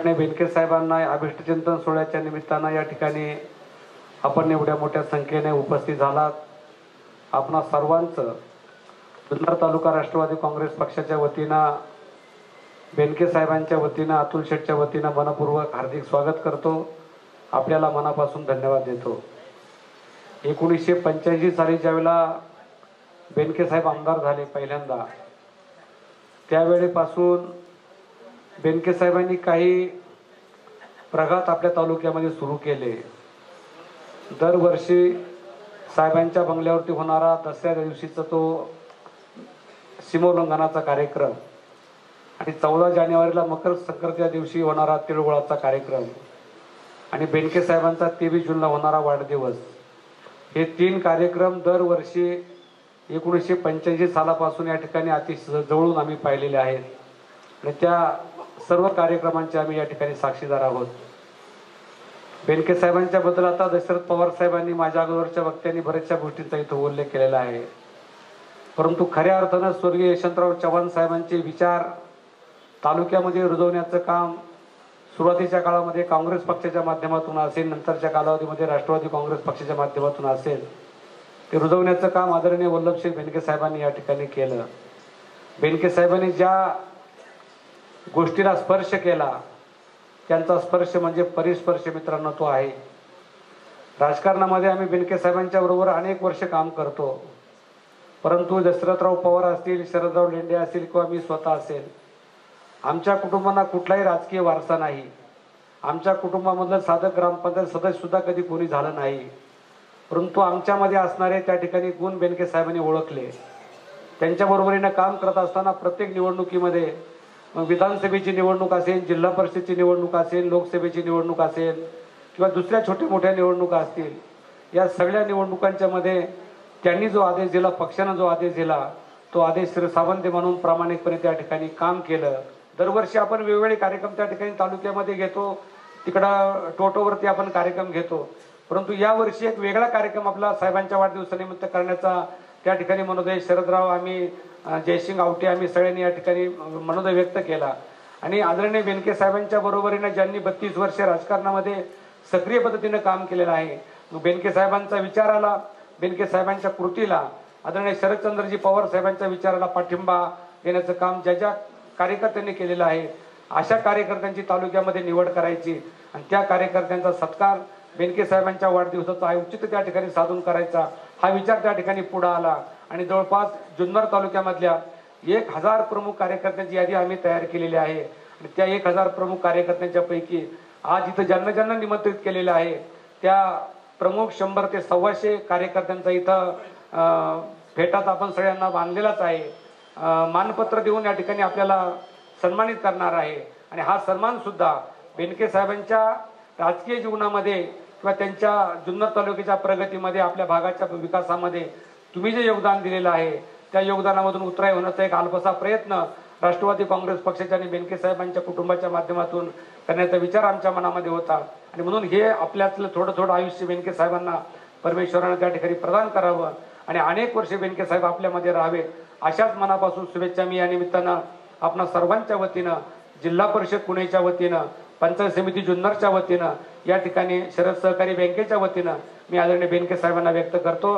आदरणीय बेनके साहेबांना अभिष्टचिंतन सोहळ्याच्या निमित्तानं या ठिकाणी आपण एवढ्या मोठ्या संख्येने उपस्थित झालात. आपणा सर्वांचं जुन्नर तालुका राष्ट्रवादी काँग्रेस पक्षाच्या वतीनं बेनके साहेबांच्या वतीनं अतुल शेठच्या वतीनं मनपूर्वक हार्दिक स्वागत करतो. आपल्याला मनापासून धन्यवाद देतो. एकोणीसशे पंच्याऐंशी साली ज्यावेळेला बेनके साहेब आमदार झाले पहिल्यांदा त्यावेळेपासून बेनके साहेबांनी काही प्रघात आपल्या तालुक्यामध्ये सुरू केले. दरवर्षी साहेबांच्या बंगल्यावरती होणारा दसऱ्या दिवशीचा तो सीमोल्लंघनाचा कार्यक्रम आणि चौदा जानेवारीला मकर संक्रांतीच्या दिवशी होणारा तिळगुळाचा कार्यक्रम आणि बेनके साहेबांचा तेवीस जूनला होणारा वाढदिवस. हे तीन कार्यक्रम दरवर्षी एकोणीसशे पंच्याऐंशी सालापासून या ठिकाणी अतिशय जवळून आम्ही पाहिलेले आहेत. आणि त्या सर्व कार्यक्रमांचे आम्ही या ठिकाणी साक्षीदार आहोत. बेनके साहेबांच्या बद्दल आता दशरथ पवार साहेबांनी माझ्या अगोदरच्या वक्त्यांनी बऱ्याचशा गोष्टींचा इथं उल्लेख केलेला आहे. परंतु खऱ्या अर्थानं स्वर्गीय यशवंतराव चव्हाण साहेबांचे विचार तालुक्यामध्ये रुजवण्याचं काम सुरुवातीच्या काळामध्ये काँग्रेस पक्षाच्या माध्यमातून असेल नंतरच्या कालावधीमध्ये राष्ट्रवादी काँग्रेस पक्षाच्या माध्यमातून असेल ते रुजवण्याचं काम आदरणीय वल्लभशेठ बेनके साहेबांनी या ठिकाणी केलं. बेनके साहेबांनी ज्या गोष्टीला स्पर्श केला. त्यांचा स्पर्श म्हणजे परिस्पर्श मित्रांनो तो आहे. राजकारणामध्ये आम्ही बिनके साहेबांच्या बरोबर अनेक वर्ष काम करतो. परंतु दशरथराव पवार असतील शरदराव लेंडे असतील किंवा मी स्वतः असेल आमच्या कुटुंबांना कुठलाही राजकीय वारसा नाही. आमच्या कुटुंबामधलं साधं ग्रामपंचायत सदस्यसुद्धा कधी कोणी झालं नाही. परंतु आमच्यामध्ये असणारे त्या ठिकाणी गुण बेनके साहेबांनी ओळखले. त्यांच्या बरोबरीनं काम करत असताना प्रत्येक निवडणुकीमध्ये मग विधानसभेची निवडणूक असेल जिल्हा परिषदेची निवडणूक असेल लोकसभेची निवडणूक असेल किंवा दुसऱ्या छोट्या मोठ्या निवडणुका असतील या सगळ्या निवडणुकांच्या मध्ये त्यांनी जो आदेश दिला पक्षानं जो आदेश दिला तो आदेश सावंत म्हणून प्रामाणिकपणे त्या ठिकाणी काम केलं. दरवर्षी आपण वेगवेगळे कार्यक्रम त्या ठिकाणी तालुक्यामध्ये घेतो तिकडं टोटोवरती आपण कार्यक्रम घेतो. परंतु यावर्षी एक वेगळा कार्यक्रम आपला साहेबांच्या वाढदिवसानिमित्त करण्याचा त्या ठिकाणी मनोदय शरदराव आम्ही जयसिंग आवटे आम्ही सगळ्यांनी या ठिकाणी मनोदय व्यक्त केला. आणि आदरणीय बेनके साहेबांच्या बरोबरीनं ज्यांनी बत्तीस वर्ष राजकारणामध्ये सक्रिय पद्धतीनं काम केलेलं आहे बेनके साहेबांचा विचाराला बेनके साहेबांच्या कृतीला आदरणीय शरदचंद्रजी पवार साहेबांच्या विचाराला पाठिंबा देण्याचं काम ज्या ज्या कार्यकर्त्यांनी केलेलं आहे अशा कार्यकर्त्यांची तालुक्यामध्ये निवड करायची आणि त्या कार्यकर्त्यांचा सत्कार बेनके साहेबांच्या वाढदिवसाचा औचित्य त्या ठिकाणी साधून करायचा. हा विचार त्या ठिकाणी पुढे आला. आणि जवळपास जुन्नर तालुक्यामधल्या एक हजार प्रमुख कार्यकर्त्यांची यादी आम्ही तयार केलेली आहे. आणि त्या एक हजार प्रमुख कार्यकर्त्यांच्या पैकी आज इथं ज्यांना ज्यांना निमंत्रित केलेलं आहे त्या प्रमुख शंभर ते सव्वाशे कार्यकर्त्यांचा इथं फेटात आपण सगळ्यांना बांधलेलाच आहे. मानपत्र देऊन या ठिकाणी आपल्याला सन्मानित करणार आहे. आणि हा सन्मान सुद्धा बेनके साहेबांच्या राजकीय जीवनामध्ये किंवा त्यांच्या जुन्नर तालुक्याच्या प्रगतीमध्ये आपल्या भागाच्या विकासामध्ये तुम्ही जे योगदान दिलेलं आहे त्या योगदानामधून उतराई होण्याचा एक अल्पसा प्रयत्न राष्ट्रवादी काँग्रेस पक्षाच्या आणि बेनके साहेबांच्या कुटुंबाच्या माध्यमातून करण्याचा विचार आमच्या मनामध्ये होता. आणि म्हणून हे आपल्यातलं थोडं थोडं आयुष्य बेनके साहेबांना परमेश्वरानं त्या ठिकाणी प्रदान करावं आणि अनेक वर्षे बेनके साहेब आपल्यामध्ये राहावेत अशाच मनापासून शुभेच्छा मी या निमित्तानं आपणा सर्वांच्या वतीनं जिल्हा परिषद पुणेच्या वतीनं पंचायत समिती जुन्नरच्या वतीनं या ठिकाणी शरद सहकारी बँकेच्या वतीनं मी आदरणीय बेनके साहेबांना व्यक्त करतो.